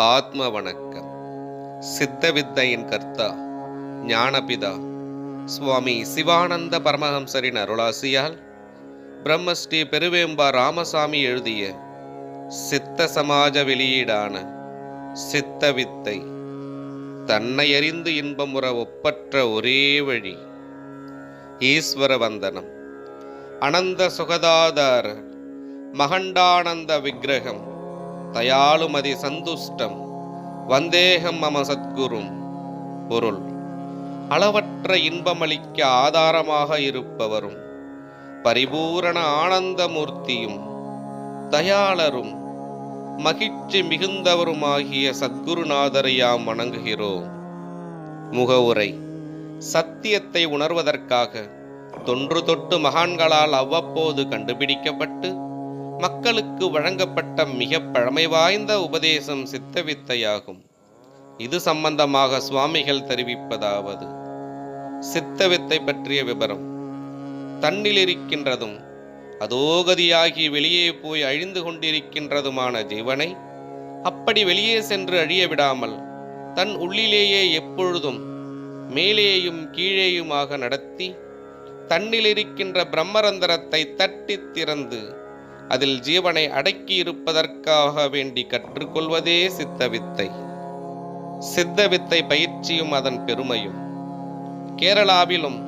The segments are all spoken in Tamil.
ஆத்ம வணக்கம் சித்த வித்தையின் கர்த்தா ஞானபிதா சுவாமி சிவானந்த பரமஹம்சரின் அருளாசியால் பிரம்மஸ்ரீ பெருவேம்பா ராமசாமி எழுதிய சித்த சமாஜ வெளியீடான சித்த வித்தை தன்னை அறிந்து இன்பமுற ஒப்பற்ற ஒரே வழி ஈஸ்வர வந்தனம். அனந்த சுகதாதார மகண்டானந்த விக்கிரகம் தயாளுமதி சந்துஷ்டம் வந்தேகம் மம சத்குரும். பொருள் அளவற்ற இன்பமளிக்க ஆதாரமாக இருப்பவரும் பரிபூரண ஆனந்தமூர்த்தியும் தயாளரும் மகிழ்ச்சி மிகுந்தவருமாகிய சத்குருநாதரை யாம் வணங்குகிறோம். முகவுரை சத்தியத்தை உணர்வதற்காக தொன்று தொட்டு மகான்களால் அவ்வப்போது கண்டுபிடிக்கப்பட்டு மக்களுக்கு வழங்கப்பட்ட மிக பழமை வாய்ந்த உபதேசம் சித்தவித்தையாகும். இது சம்பந்தமாக சுவாமிகள் தெரிவிப்பதாவது சித்தவித்தை பற்றிய விபரம். தன்னில் இருக்கின்றதும் அதோகதியாகி வெளியே போய் அழிந்து கொண்டிருக்கின்றதுமான ஜீவனை அப்படி வெளியே சென்று அழிய விடாமல் தன் உள்ளிலேயே எப்பொழுதும் மேலேயும் கீழேயுமாக நடத்தி தன்னில் இருக்கின்ற பிரம்மரந்தரத்தை தட்டித் திறந்து அதில் ஜீவனை அடக்கி இருப்பதற்காக வேண்டி கற்றுக்கொள்வதே சித்தவித்தை சித்தவித்தை பயிற்சியும் அதன் பெருமையும். கேரளாவிலும்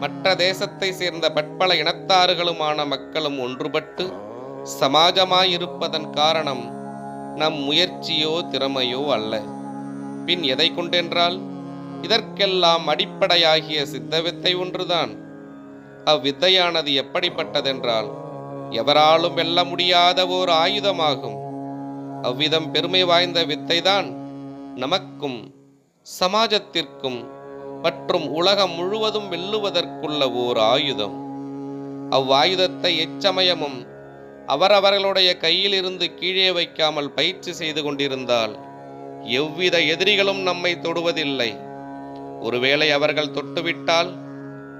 மற்ற தேசத்தை சேர்ந்த பட்பல இனத்தாறுகளுமான மக்களும் ஒன்றுபட்டு சமாஜமாயிருப்பதன் காரணம் நம் முயற்சியோ திறமையோ அல்ல. பின் எதை கொண்டென்றால் இதற்கெல்லாம் அடிப்படையாகிய சித்தவித்தை ஒன்றுதான். அவ்வித்தையானது எப்படிப்பட்டதென்றால் எவராலும் வெல்ல முடியாத ஓர் ஆயுதமாகும். அவ்விதம் பெருமை வாய்ந்த வித்தைதான் நமக்கும் சமாஜத்திற்கும் மற்றும் உலகம் முழுவதும் வெல்லுவதற்குள்ள ஓர் ஆயுதம். அவ்வாயுதத்தை எச்சமயமும் அவரவர்களுடைய கையிலிருந்து கீழே வைக்காமல் பயிற்சி செய்து கொண்டிருந்தால் எவ்வித எதிரிகளும் நம்மை தொடுவதில்லை. ஒருவேளை அவர்கள் தொட்டுவிட்டால்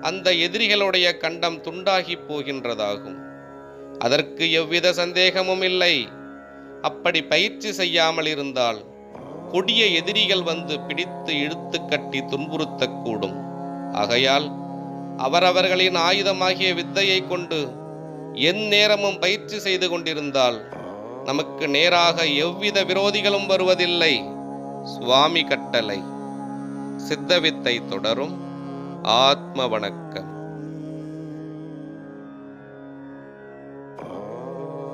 அந்த எதிரிகளுடைய கண்டம் துண்டாகி போகின்றதாகும். அதற்கு எவ்வித சந்தேகமும் இல்லை. அப்படி பயிற்சி செய்யாமல் இருந்தால் கொடிய எதிரிகள் வந்து பிடித்து இழுத்து கட்டி துன்புறுத்தக்கூடும். ஆகையால் அவரவர்களின் ஆயுதமாகிய வித்தையை கொண்டு என் நேரமும் பயிற்சி செய்து கொண்டிருந்தால் நமக்கு நேராக எவ்வித விரோதிகளும் வருவதில்லை. சுவாமி கட்டளை. சித்தவித்தை தொடரும். ஆத்ம வணக்கம்.